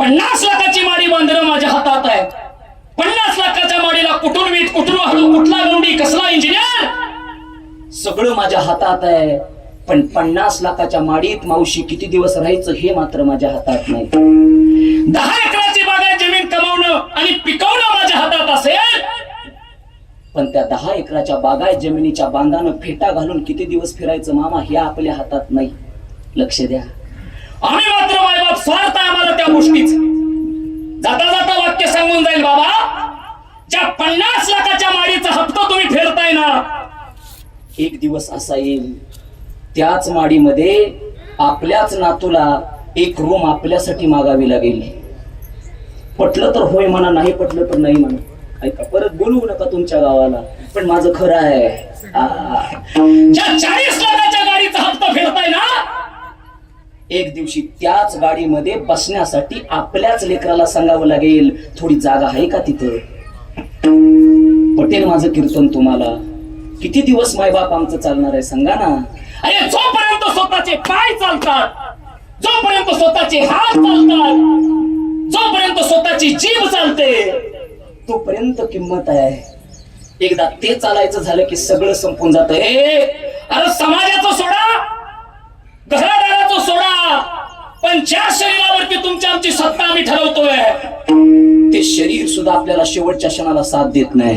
पन्नास लाखाची माडी बांधणं माझ्या हातात आहे. पन्नास लाखाच्या माडीला कुठून वीज कुठून वाढू कुठला गवंडी कसला इंजिनियर सगळं माझ्या हातात आहे. पण पन्नास लाखाच्या माडीत मावशी किती दिवस राहायचं हे मात्र माझ्या हातात नाही. दहा एकराची बागाय जमीन कमावणं आणि पिकवणं माझ्या हातात असेल? पण त्या दहा एकराच्या बागायत जमिनीच्या बांधानं फेटा घालून किती दिवस फिरायचं मामा हे आपल्या हातात नाही. लक्ष द्या. आम्ही मात्र मायबाप स्वार्थ आम्हाला त्या गोष्टीच जाता जाता वाक्य सांगून जाईल बाबा ज्या पन्नास लाखाच्या माडीचा हप्ता तुम्ही फेरताय ना एक दिवस असा येईल. त्याच माडीमध्ये आपल्याच नातूला एक रूम आपल्यासाठी मागावी लागेल. पटलं तर होय म्हणा नाही पटलं तर नाही म्हणा. ऐका परत बोलवू नका तुमच्या गावाला पण माझं खरं आहे. चाळीस लाखाच्या गाडीचा हप्ता फेरताय ना एक दिवशी त्याच गाडीमध्ये बसण्यासाठी आपल्याच लेकराला सांगावं लागेल थोडी जागा आहे का तिथं? पटेल माझं कीर्तन तुम्हाला. किती दिवस मायबाप आमचं चालणार आहे सांगा ना? अरे जोपर्यंत स्वतःचे पाय चालतात जोपर्यंत स्वतःचे हात चालतात जोपर्यंत स्वतःची जीभ चालते तोपर्यंत किंमत आहे. एकदा ते चालायचं झालं की सगळं संपून जात. अरे समाजाचं सोडा घरादाराचं सोडा पण ज्या शरीरावरती तुमची आमची सत्ता आम्ही ठरवतोय ते शरीर सुद्धा आपल्याला शेवटच्या क्षणाला साथ देत नाही.